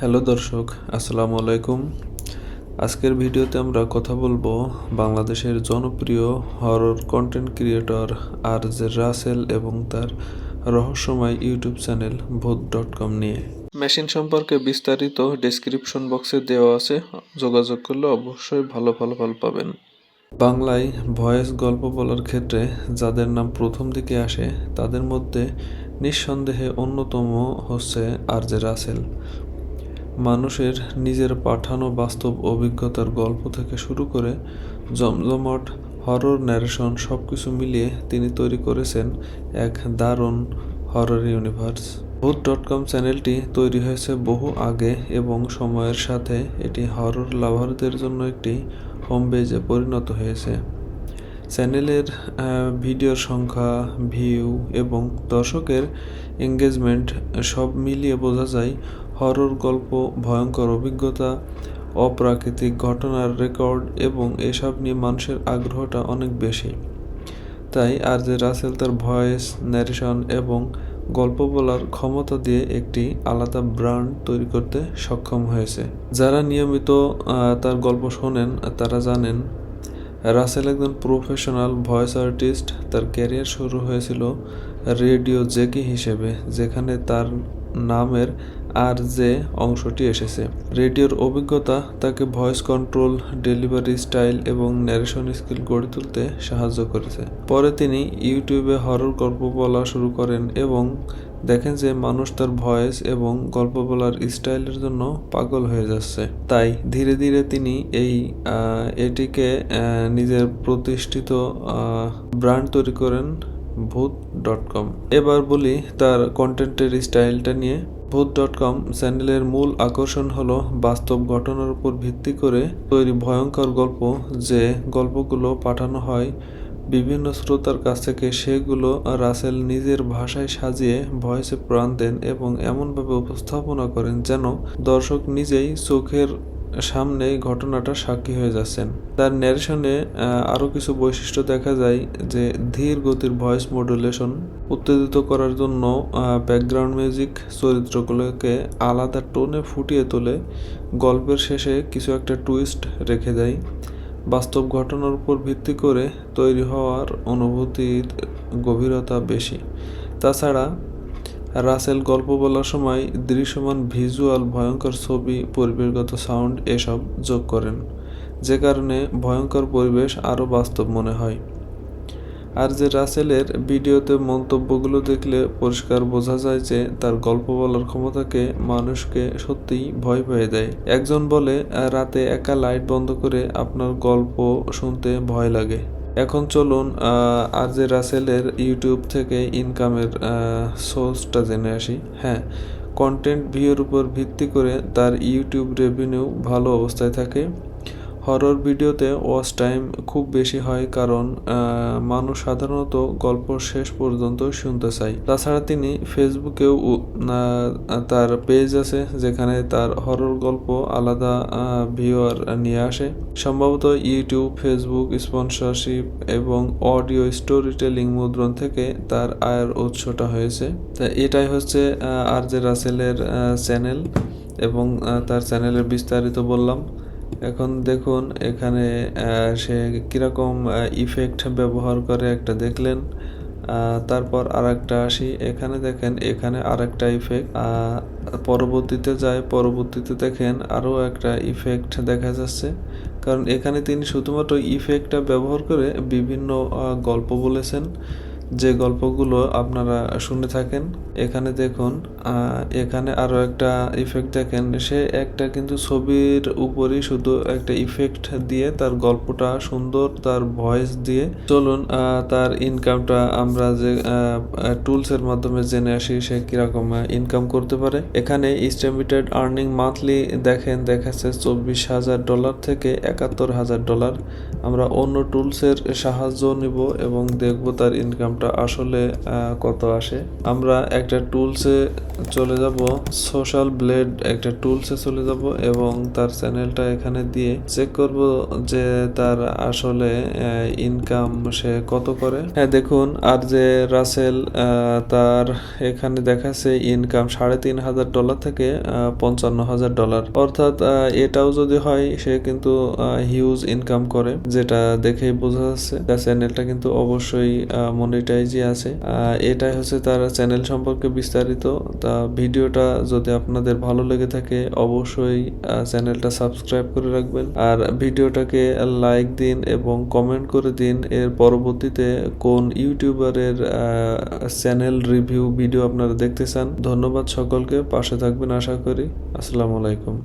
Hello দর্শক, আসসালামু আলাইকুম। আজকের ভিডিওতে আমরা কথা বলব বাংলাদেশের জনপ্রিয় horror content creator R J Rasel এবং তার রহস্যময় YouTube channel Bhoot dot com নিয়ে। মেশিন সম্পর্কে বিস্তারিত ডেসক্রিপশন বক্সে দেওয়া আছে, যোগাযোগ করলে অবশ্যই ভালো ফলাফল পাবেন। বাংলায় ভয়েস গল্প বলার ক্ষেত্রে যাদের নাম প্রথম দিকে আসে, তাদের মধ্যে নিঃসন্দেহে অন্যতম হচ্ছে আর জে রাসেল মানুষের নিজের পাঠানো বাস্তব অভিজ্ঞতার গল্প থেকে শুরু করে জমজমাট হরর ন্যারেশন সব কিছু মিলিয়ে তিনি তৈরি করেছেন এক দারুণ horror universe Bhoot dot com চ্যানেলটি তৈরি হয়েছে বহু আগে এবং সময়ের সাথে এটি হরর লাভারদের জন্য একটি হোম বেজে পরিণত হয়েছে। চ্যানেলের ভিডিওর সংখ্যা ভিউ এবং দর্শকের এঙ্গেজমেন্ট সব মিলিয়ে বোঝা যায় হরর গল্প, ভয়ঙ্কর অভিজ্ঞতা, অপ্রাকৃতিক ঘটনার রেকর্ড এবং এসব নিয়ে মানুষের আগ্রহটা অনেক বেশি। তাই আর যে রাসেল তার ভয়েস ন্যারেশন এবং গল্প বলার ক্ষমতা দিয়ে একটি আলাদা ব্র্যান্ড তৈরি করতে সক্ষম হয়েছে। যারা নিয়মিত তার গল্প শোনেন, তারা জানেন, রাসেল একজন প্রফেশনাল ভয়েস আর্টিস্ট তার ক্যারিয়ার শুরু হয়েছিল রেডিও জেকি হিসেবে, যেখানে তার নামের আর যে অংশটি এসেছে। রেডিওর অভিজ্ঞতা তাকে ভয়েস কন্ট্রোল, ডেলিভারি স্টাইল এবং ন্যারেশন স্কিল গড়ে তুলতে সাহায্য করেছে। পরে তিনি ইউটিউবে হরর গল্প বলা শুরু করেন এবং দেখেন যে মানুষ তার ভয়েস এবং গল্প বলার স্টাইলের জন্য পাগল হয়ে যাচ্ছে। তাই ধীরে ধীরে তিনি এই এটিকে নিজের প্রতিষ্ঠিত ব্র্যান্ড তৈরি করেন ভূত ডট কম এবার বলি তার কন্টেন্টের স্টাইলটা নিয়ে। ভূত ডট কম চ্যানেলের মূল আকর্ষণ হলো বাস্তব ঘটনার উপর ভিত্তি করে তৈরি ভয়ঙ্কর গল্প যে গল্পগুলো পাঠানো হয়। বিভিন্ন শ্রোতার কাছ থেকে সেগুলো রাসেল নিজের ভাষায় সাজিয়ে ভয়েসে প্রাণ দেন এবং এমনভাবে উপস্থাপনা করেন যেন দর্শক নিজেই চোখের সামনে ঘটনাটা সাক্ষী হয়ে যাচ্ছেন। তার ন্যারেশনে আরও কিছু বৈশিষ্ট্য দেখা যায় যে ধীর গতির ভয়েস মডুলেশন উত্তেজিত করার জন্য ব্যাকগ্রাউন্ড মিউজিক চরিত্রগুলোকে আলাদা টোনে ফুটিয়ে তোলে, গল্পের শেষে কিছু একটা টুইস্ট রেখে দেয়। বাস্তব ঘটনার উপর ভিত্তি করে তৈরি হওয়ার অনুভূতির গভীরতা বেশি। তাছাড়া রাসেল গল্প বলার সময় দৃশ্যমান ভিজুয়াল ভয়ঙ্কর ছবি, পরিবেশগত সাউন্ড এসব যোগ করেন, যে কারণে ভয়ঙ্কর পরিবেশ আরও বাস্তব মনে হয়। আর যে রাসেলের ভিডিওতে মন্তব্যগুলো দেখলে পরিষ্কার বোঝা যায় যে তার গল্প বলার ক্ষমতাকে মানুষকে সত্যিই ভয় পেয়ে দেয়। একজন বলে, রাতে একা লাইট বন্ধ করে আপনার গল্প শুনতে ভয় লাগে। এখন চলুন আর যে রাসেলের ইউটিউব থেকে ইনকামের সোর্সটা জেনে আসি। হ্যাঁ কন্টেন্ট ভিউর উপর ভিত্তি করে তার ইউটিউব রেভিনিউ ভালো অবস্থায় থাকে। হরর ভিডিওতে ওয়াচ টাইম খুব বেশি হয় কারণ মানুষ সাধারণত গল্প শেষ পর্যন্ত শুনতে চায়। তাছাড়া তিনি ফেসবুকেও তার পেজ আছে যেখানে তার হরর গল্প আলাদা ভিউয়ার নিয়ে আসে। সম্ভবত ইউটিউব, ফেসবুক, স্পন্সরশিপ এবং অডিও স্টোরি টেলিং মুদ্রণ থেকে তার আয়ের উৎসটা হয়েছে। তা এটাই হচ্ছে আর জে রাসেলের চ্যানেল এবং তার চ্যানেলের বিস্তারিত বললাম। এখন দেখুন, এখানে সে কীরকম ইফেক্ট ব্যবহার করে একটা দেখলেন। তারপর আর একটা আসি, এখানে দেখেন, এখানে আর একটা ইফেক্ট পরবর্তীতে যায় পরবর্তীতে দেখেন, আরও একটা ইফেক্ট দেখা যাচ্ছে। কারণ এখানে তিনি শুধুমাত্র ইফেক্টটা ব্যবহার করে বিভিন্ন গল্প বলেছেন। যে গল্পগুলো আপনারা শুনে থাকেন, এখানে দেখুন এখানে আরও একটা ইফেক্ট দেখেন, সে একটা কিন্তু ছবির উপরই শুধু একটা ইফেক্ট দিয়ে তার গল্পটা সুন্দর, তার ভয়েস দিয়ে। চলুন তার ইনকামটা আমরা যে টুলসের মাধ্যমে জেনে আসি, সে কীরকম ইনকাম করতে পারে। এখানে ইস্টিমেটেড আর্নিং মান্থলি দেখেন, দেখাচ্ছে চব্বিশ হাজার ডলার থেকে একাত্তর হাজার ডলার আমরা অন্য টুলসের সাহায্য নিব এবং দেখব তার ইনকামটা ইনকামটা আসলে কত আসে? আমরা একটা টুলসে চলে যাব সোশ্যাল ব্লেড একটা টুলসে চলে যাব এবং তার চ্যানেলটা এখানে দিয়ে চেক করব যে তার আসলে ইনকাম সে কত করে। হ্যাঁ দেখুন, আর যে রাসেল তার এখানে দেখাচ্ছে ইনকাম সাড়ে তিন হাজার ডলার থেকে পঞ্চান্ন হাজার ডলার অর্থাৎ এটাও যদি হয়, সে কিন্তু হিউজ ইনকাম করে, যেটা দেখেই বোঝা যাচ্ছে। চ্যানেলটা কিন্তু অবশ্যই মনিটাইজই আছে। এটাই হচ্ছে তার চ্যানেল সম্পর্কে বিস্তারিত। তা ভিডিওটা যদি আপনাদের ভালো লেগে থাকে, অবশ্যই চ্যানেলটা সাবস্ক্রাইব করে রাখবেন। আর ভিডিওটাকে লাইক দিন এবং কমেন্ট করে দিন। এর পরবর্তীতে কোন ইউটিউবারের চ্যানেল রিভিউ ভিডিও আপনারা দেখতে চান, ধন্যবাদ সকলকে। পাশে থাকবেন আশা করি। আসসালামু আলাইকুম।